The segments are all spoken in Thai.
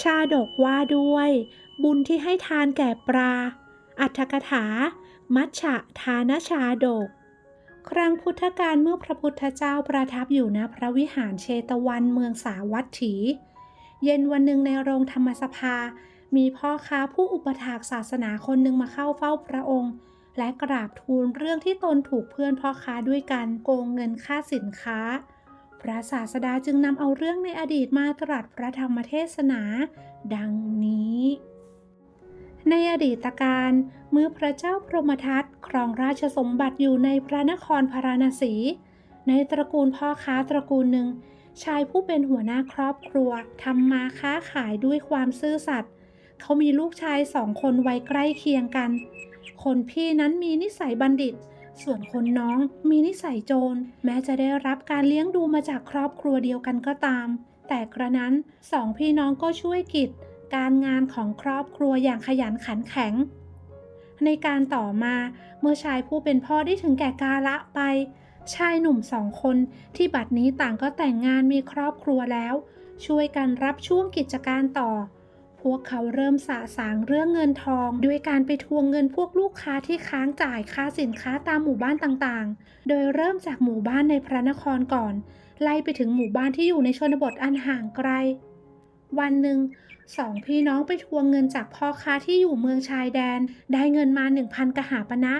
ชาดกว่าด้วย บุญที่ให้ทานแก่ปลา อัตถกถา มัชฉะทานชาดก ครั้งพุทธกาลเมื่อพระพุทธเจ้าประทับอยู่ณพระวิหารเชตวันเมืองสาวัตถี เย็นวันหนึ่งในโรงธรรมสภา มีพ่อค้าผู้อุปถากศาสนาคนหนึ่งมาเข้าเฝ้าพระองค์ และกราบทูลเรื่องที่ตนถูกเพื่อนพ่อค้าด้วยกันโกงเงินค่าสินค้า พระศาสดาจึงนำเอาเรื่องในอดีตมาตรัสพระธรรมเทศนา ดังนี้ ในอดีตการเมื่อพระเจ้าพรหมทัตครองราชสมบัติอยู่ในพระนครพาราณสี ในตระกูลพ่อค้าตระกูลหนึ่ง ชายผู้เป็นหัวหน้าครอบครัวทำมาค้าขายด้วยความซื่อสัตย์เขามีลูกชายสองคนวัยใกล้เคียงกัน คนพี่นั้นมีนิสัยบัณฑิต ส่วนคนน้องมีนิสัยโจร แม้จะได้รับการเลี้ยงดูมาจากครอบครัวเดียวกันก็ตาม แต่กระนั้นสองพี่น้องก็ช่วยกิจ การงานของครอบครัวอย่างขยันขันแข็ง ในการต่อมาเมื่อชายผู้เป็นพ่อได้ถึงแก่กาละไป ชายหนุ่มสองคนที่บัดนี้ต่างก็แต่งงานมีครอบครัวแล้ว ช่วยกันรับช่วงกิจการต่อ พวกเขาเริ่มสะสางเรื่องเงินทอง ด้วยการไปทวงเงินพวกลูกค้าที่ค้างจ่ายค่าสินค้าตามหมู่บ้านต่างๆ โดยเริ่มจากหมู่บ้านในพระนครก่อน ไล่ไปถึงหมู่บ้านที่อยู่ในชนบทอันห่างไกล วันหนึ่งสองพี่น้องไปทวงเงินจากพ่อค้าที่อยู่เมืองชายแดน ได้เงินมาหนึ่งพันกหาปณะ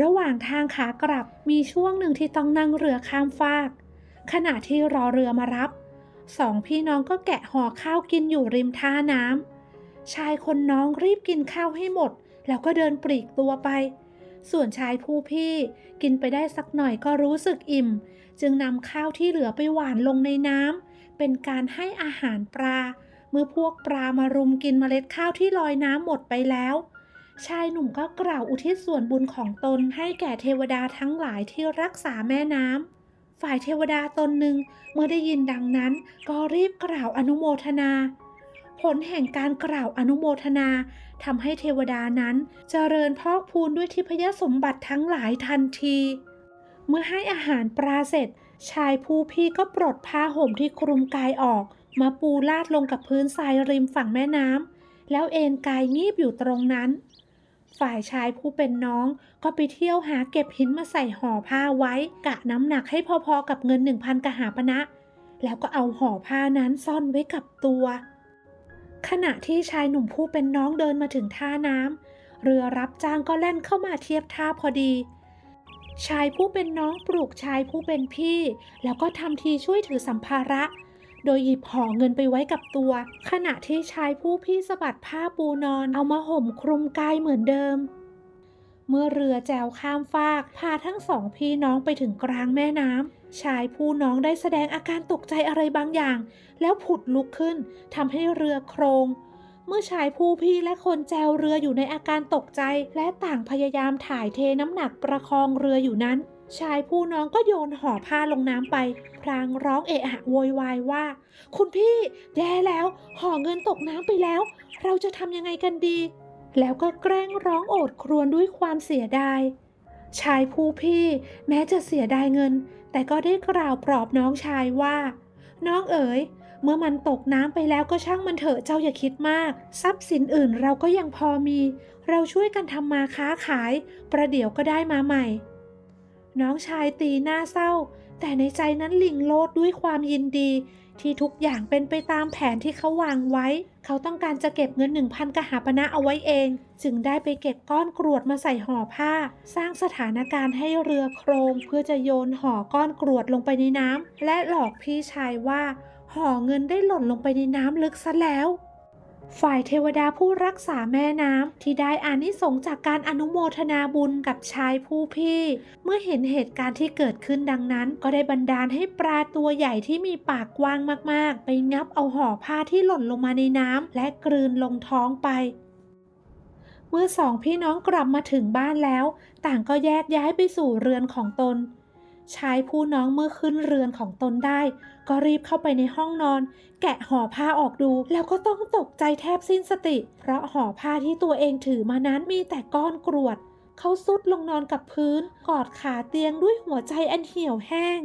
ระหว่างทางขากลับมีช่วงหนึ่งที่ต้องนั่งเรือข้ามฟาก ขณะที่รอเรือมารับ สองพี่น้องก็แกะห่อข้าวกินอยู่ริมท่าน้ำชายคนน้องรีบกินข้าวให้หมด แล้วก็เดินปลีกตัวไป ส่วนชายผู้พี่กินไปได้สักหน่อยก็รู้สึกอิ่ม จึงนำข้าวที่เหลือไปหวานลงในน้ำเป็นการให้อาหารปลา เมื่อพวกปลามารุมกินเมล็ดข้าวที่ลอยน้ำหมดไปแล้วชายหนุ่มก็กล่าวอุทิศส่วนบุญของตนให้แก่เทวดาทั้งหลายที่รักษาแม่น้ำ ฝ่ายเทวดาตนหนึ่งเมื่อได้ยินดังนั้น ก็รีบกล่าวอนุโมทนา ผลแห่งการกล่าวอนุโมทนาทำให้เทวดานั้นเจริญพอกพูนด้วยทิพยสมบัติทั้งหลายทันที เมื่อให้อาหารปลาเสร็จ ชายผู้พี่ก็ปลดผ้าห่มที่คลุมกายออก มาปูลาดลงกับพื้นทรายริมฝั่งแม่น้ำแล้วเอนกายงีบอยู่ตรงนั้น ฝ่ายชายผู้เป็นน้อง ก็ไปเที่ยวหาเก็บหินมาใส่ห่อผ้าไว้ กะน้ำหนักให้พอๆกับเงินหนึ่งพันกหาปณะแล้วก็เอาห่อผ้านั้นซ่อนไว้กับตัว ขณะที่ชายหนุ่มผู้เป็นน้องเดินมาถึงท่าน้ำเรือรับจ้างก็แล่นเข้ามาเทียบท่าพอดี ชายผู้เป็นน้องปลุกชายผู้เป็นพี่ แล้วก็ทำทีช่วยถือสัมภาระ โดยหยิบห่อเงินไปไว้กับตัว ขณะที่ชายผู้พี่สะบัดผ้าปูนอนเอามาห่มคลุมกายเหมือนเดิม เมื่อเรือแจวข้ามฟาก พาทั้งสองพี่น้องไปถึงกลางแม่น้ำชายผู้น้องได้แสดงอาการตกใจอะไรบางอย่าง แล้วผุดลุกขึ้นทำให้เรือโครงเมื่อชายผู้พี่และคนแจวเรืออยู่ในอาการตกใจ และต่างพยายามถ่ายเทน้ำหนักประคองเรืออยู่นั้น ชายผู้น้องก็โยนห่อผ้าลงน้ำไป พลางร้องเอะอะโวยวายว่า คุณพี่แย่แล้ว ห่อเงินตกน้ำไปแล้ว เราจะทำยังไงกันดี แล้วก็แกล้งร้องโอดครวญด้วยความเสียดาย ชายผู้พี่แม้จะเสียดายเงิน แต่ก็ได้กล่าวปลอบน้องชายว่า น้องเอ๋ย เมื่อมันตกน้ำไปแล้วก็ช่างมันเถอะเจ้าอย่าคิดมาก ทรัพย์สินอื่นเราก็ยังพอมี เราช่วยกันทำมาค้าขาย ประเดี๋ยวก็ได้มาใหม่ น้องชายตีหน้าเศร้า แต่ในใจนั้นหลิงโลดด้วยความยินดี ที่ทุกอย่างเป็นไปตามแผนที่เขาวางไว้ เขาต้องการจะเก็บเงินหนึ่งพันกหาปณะเอาไว้เอง จึงได้ไปเก็บก้อนกรวดมาใส่ห่อผ้า สร้างสถานการณ์ให้เรือโครงเพื่อจะโยนห่อก้อนกรวดลงไปในน้ำและหลอกพี่ชายว่าห่อเงินได้หล่นลงไปในน้ำลึกซะแล้ว ฝ่ายเทวดาผู้รักษาแม่น้ำที่ได้อานิสงจากการอนุโมทนาบุญกับชายผู้พี่ เมื่อเห็นเหตุการณ์ที่เกิดขึ้นดังนั้น ก็ได้บันดาลให้ปลาตัวใหญ่ที่มีปากกว้างมากๆ ไปงับเอาห่อผ้าที่หล่นลงมาในน้ำและกลืนลงท้องไป เมื่อสองพี่น้องกลับมาถึงบ้านแล้ว ต่างก็แยกย้ายไปสู่เรือนของตน ชายผู้น้องเมื่อขึ้นเรือนของตนได้ ก็รีบเข้าไปในห้องนอน แกะห่อผ้าออกดู แล้วก็ต้องตกใจแทบสิ้นสติ เพราะห่อผ้าที่ตัวเองถือมานั้นมีแต่ก้อนกรวด เขาซุดลงนอนกับพื้น กอดขาเตียงด้วยหัวใจอันเหี่ยวแห้ง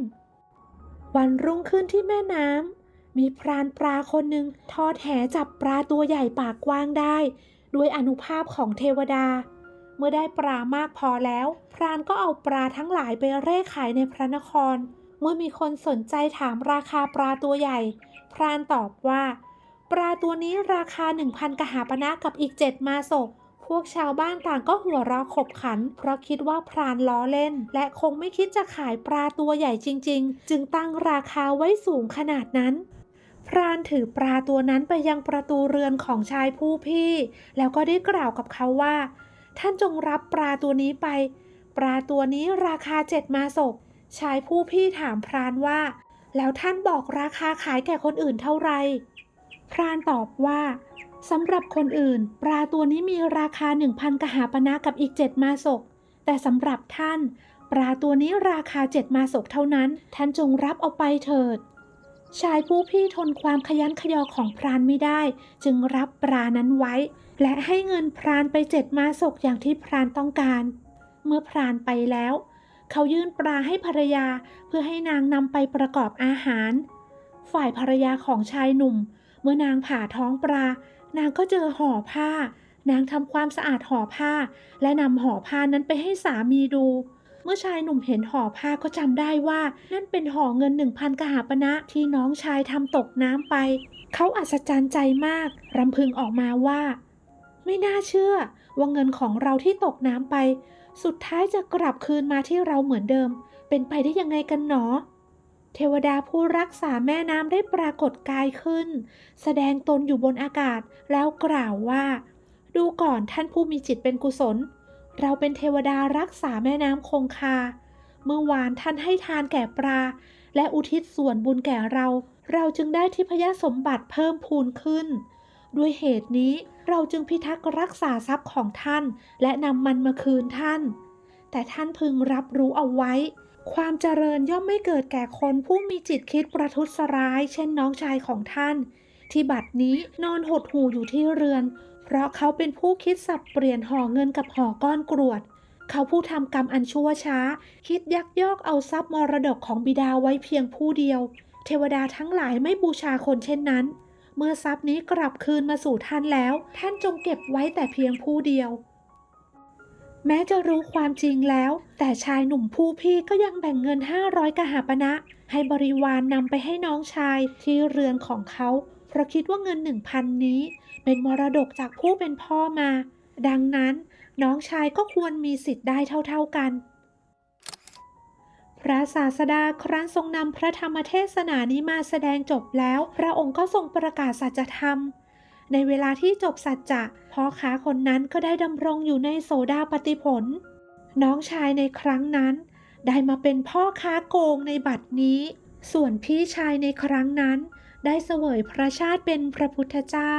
วันรุ่งขึ้นที่แม่น้ำมีพรานปลาคนหนึ่งทอดแหจับปลาตัวใหญ่ปากกว้างได้ ด้วยอนุภาพของเทวดา เมื่อได้ปลามากพอแล้ว พรานก็เอาปลาทั้งหลายไปเร่ขายในพระนคร เมื่อมีคนสนใจถามราคาปลาตัวใหญ่ พรานตอบว่า ปลาตัวนี้ราคา 1,000 กหาปณะกับอีกเจ็ดมาศกพวกชาวบ้านต่างก็หัวเราะขบขัน เพราะคิดว่าพรานล้อเล่น และคงไม่คิดจะขายปลาตัวใหญ่จริง ๆ จึงตั้งราคาไว้สูงขนาดนั้น พรานถือปลาตัวนั้นไปยังประตูเรือนของชายผู้พี่ แล้วก็ได้กล่าวกับเขาว่า ท่านจงรับปลาตัวนี้ไป ปลาตัวนี้ราคาเจ็ดมาศกชายผู้พี่ถามพรานว่า แล้วท่านบอกราคาขายแก่คนอื่นเท่าไหร่พรานตอบว่าสำหรับคนอื่น ปลาตัวนี้มีราคา1,000กหาปณะกับอีก7มาศก แต่สำหรับท่าน ปลาตัวนี้ราคา7มาศกเท่านั้น ท่านจงรับเอาไปเถิด ชายผู้พี่ทนความขยันขยอของพรานไม่ได้ จึงรับปลานั้นไว้ และให้เงินพรานไปเจ็ดมาศกอย่างที่พรานต้องการ เมื่อพรานไปแล้ว เขายื่นปลาให้ภรรยาเพื่อให้นางนำไปประกอบอาหาร ฝ่ายภรรยาของชายหนุ่ม เมื่อนางผ่าท้องปลานางก็เจอห่อผ้า นางทำความสะอาดห่อผ้า และนำห่อผ้านั้นไปให้สามีดู เมื่อชายหนุ่มเห็นห่อผ้าก็จำได้ว่า นั่นเป็นห่อเงินหนึ่งพันกหาปณะที่น้องชายทำตกน้ำไป เขาอัศจรรย์ใจมาก รำพึงออกมาว่า ไม่น่าเชื่อ ว่าเงินของเราที่ตกน้ำไป สุดท้ายจะกลับคืนมาที่เราเหมือนเดิม เป็นไปได้ยังไงกันหนอเทวดาผู้รักษาแม่น้ำได้ปรากฏกายขึ้น แสดงตนอยู่บนอากาศแล้วกล่าวว่า ดูก่อนท่านผู้มีจิตเป็นกุศล เราเป็นเทวดารักษาแม่น้ำคงคา เมื่อวานท่านให้ทานแก่ปลา และอุทิศส่วนบุญแก่เรา เราจึงได้ทิพยสมบัติเพิ่มพูนขึ้น ด้วยเหตุนี้เราจึงพิทักษ์รักษาทรัพย์ของท่าน และนำมันมาคืนท่าน แต่ท่านพึงรับรู้เอาไว้ ความเจริญย่อมไม่เกิดแก่คนผู้มีจิตคิดประทุษร้าย เช่นน้องชายของท่าน ที่บัดนี้นอนหดหูอยู่ที่เรือน เพราะเขาเป็นผู้คิดสับเปลี่ยนห่อเงินกับห่อก้อนกรวด เขาผู้ทำกรรมอันชั่วช้า คิดยักยอกเอาทรัพย์มรดกของบิดาไว้เพียงผู้เดียว เทวดาทั้งหลายไม่บูชาคนเช่นนั้น เมื่อทรัพย์นี้กลับคืนมาสู่ท่านแล้ว ท่านจงเก็บไว้แต่เพียงผู้เดียวแม้จะรู้ความจริงแล้ว แต่ชายหนุ่มผู้พี่ก็ยังแบ่งเงิน 500 กหาปณะ ให้บริวารนนำไปให้น้องชายที่เรือนของเขา เพราะคิดว่าเงิน 1,000 นี้ เป็นมรดกจากผู้เป็นพ่อมา ดังนั้นน้องชายก็ควรมีสิทธิ์ได้เท่าๆกัน พระศาสดาครั้นทรงนำพระธรรมเทศนานี้มาแสดงจบแล้ว พระองค์ก็ทรงประกาศสัจธรรม ในเวลาที่จบสัจจะพ่อค้าคนนั้นก็ได้ดำรงอยู่ในโสดาปฏิผล น้องชายในครั้งนั้น ได้มาเป็นพ่อค้าโกงในบัดนี้ ส่วนพี่ชายในครั้งนั้น ได้เสวยพระชาติเป็นพระพุทธเจ้า